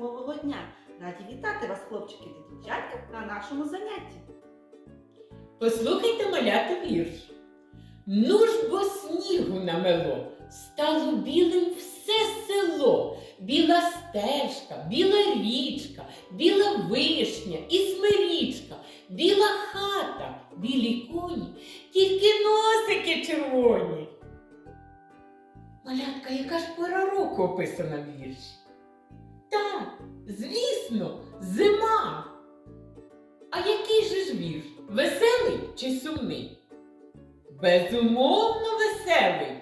зимового дня. Раді вітати вас, хлопчики та дівчатка, на нашому занятті. Послухайте маляти вірш. Ну ж бо снігу намело, стало білим все село, біла стежка, біла річка, біла вишня і смирічка, біла хата, білі коні, тільки носики червоні. Малятка, яка ж пора року описана в вірші? Так, звісно, зима. А який же ж вірш? Веселий чи сумний? Безумовно веселий.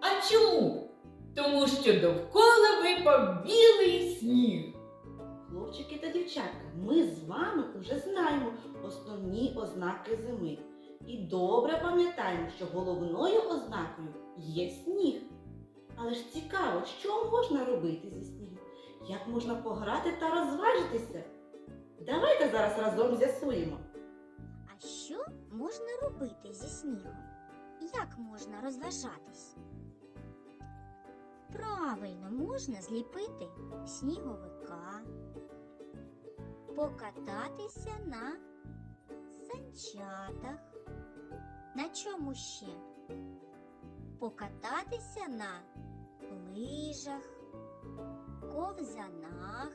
А чому? Тому що довкола випав білий сніг. Хлопчики та дівчатка, ми з вами вже знаємо основні ознаки зими. І добре пам'ятаємо, що головною ознакою є сніг. Але ж цікаво, що можна робити зі снігом? Як можна пограти та розважитися? Давайте зараз разом з'ясуємо. А що можна робити зі снігом? Як можна розважатись? Правильно, можна зліпити сніговика, покататися на санчатах. На чому ще? Покататися на лижах, ковзанах,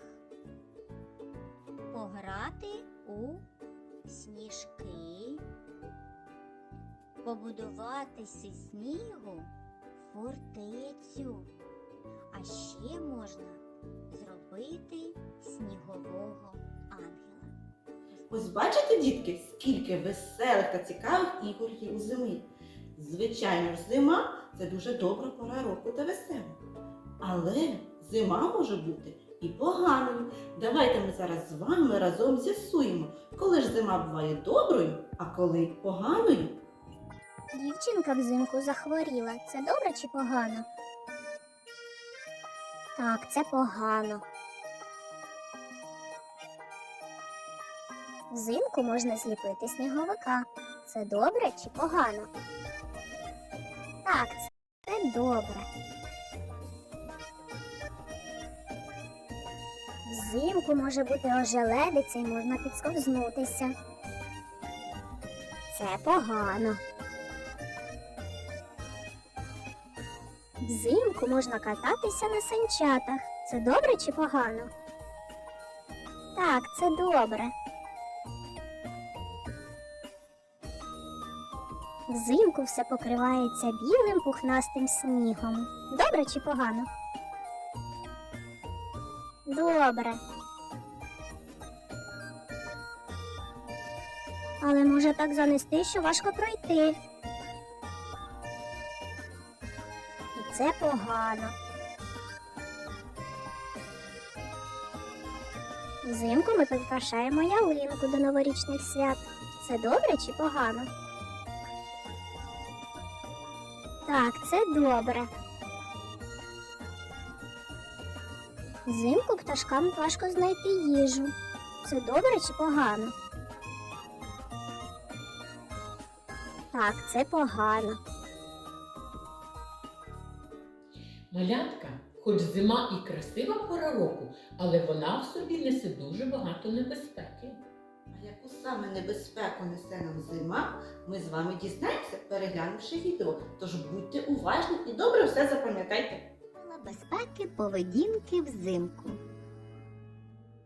пограти у сніжки, побудувати зі снігу фортецю, а ще можна зробити снігового ангела. Ось бачите, дітки, скільки веселих та цікавих ігор є у зимі. Звичайно ж, зима це дуже добра пора року та весела. Але зима може бути і поганою. Давайте ми зараз з вами разом з'ясуємо, коли ж зима буває доброю, а коли поганою. Дівчинка взимку захворіла. Це добре чи погано? Так, це погано. Взимку можна зліпити сніговика. Це добре чи погано? Так, це добре. Взимку може бути ожеледиця і можна підсковзнутися. Це погано. Взимку можна кататися на санчатах. Це добре чи погано? Так, це добре. Взимку все покривається білим пухнастим снігом. Добре чи погано? Добре. Але може так занести, що важко пройти. І це погано. Взимку ми прикрашаємо ялинку до новорічних свят. Це добре чи погано? Так, це добре. Взимку пташкам важко знайти їжу. Це добре чи погано? Так, це погано. Малятка, хоч зима і красива пора року, але вона в собі несе дуже багато небезпеки. А яку саме небезпеку несе нам зима, ми з вами дізнаємося, переглянувши відео. Тож будьте уважні і добре все запам'ятайте. Безпеки поведінки взимку.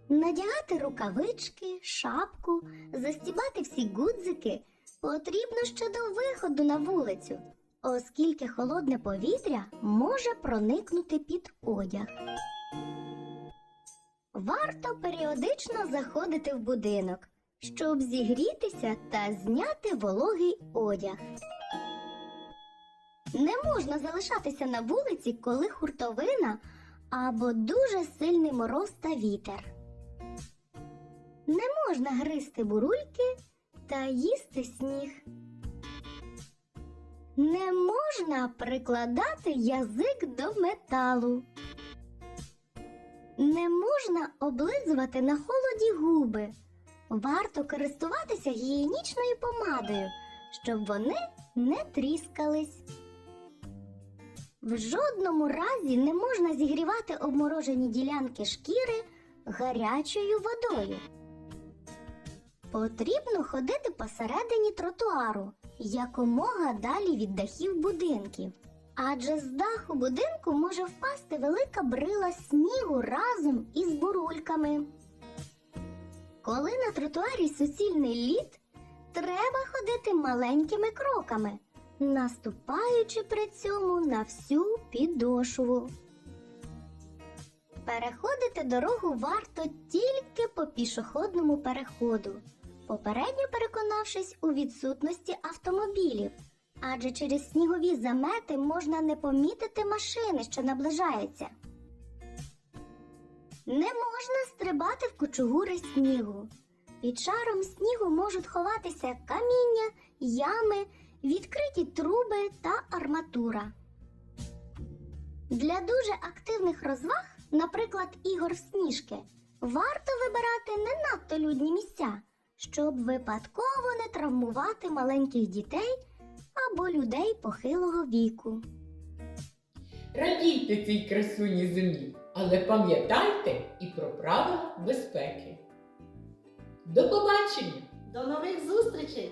Надягати рукавички, шапку, застібати всі гудзики потрібно ще до виходу на вулицю, оскільки холодне повітря може проникнути під одяг. Варто періодично заходити в будинок, щоб зігрітися та зняти вологий одяг. Не можна залишатися на вулиці, коли хуртовина або дуже сильний мороз та вітер. Не можна гризти бурульки та їсти сніг. Не можна прикладати язик до металу. Не можна облизувати на холоді губи. Варто користуватися гігієнічною помадою, щоб вони не тріскались. В жодному разі не можна зігрівати обморожені ділянки шкіри гарячою водою. Потрібно ходити посередині тротуару, якомога далі від дахів будинків. Адже з даху будинку може впасти велика брила снігу разом із бурульками. Коли на тротуарі суцільний лід, треба ходити маленькими кроками, наступаючи при цьому на всю підошву. Переходити дорогу варто тільки по пішохідному переходу, попередньо переконавшись у відсутності автомобілів, адже через снігові замети можна не помітити машини, що наближається. Не можна стрибати в кучугури снігу. Під шаром снігу можуть ховатися каміння, ями, відкриті труби та арматура. Для дуже активних розваг, наприклад, ігор в сніжки, варто вибирати не надто людні місця, щоб випадково не травмувати маленьких дітей або людей похилого віку. Радійте цій красуні землі, але пам'ятайте і про правила безпеки. До побачення! До нових зустрічей!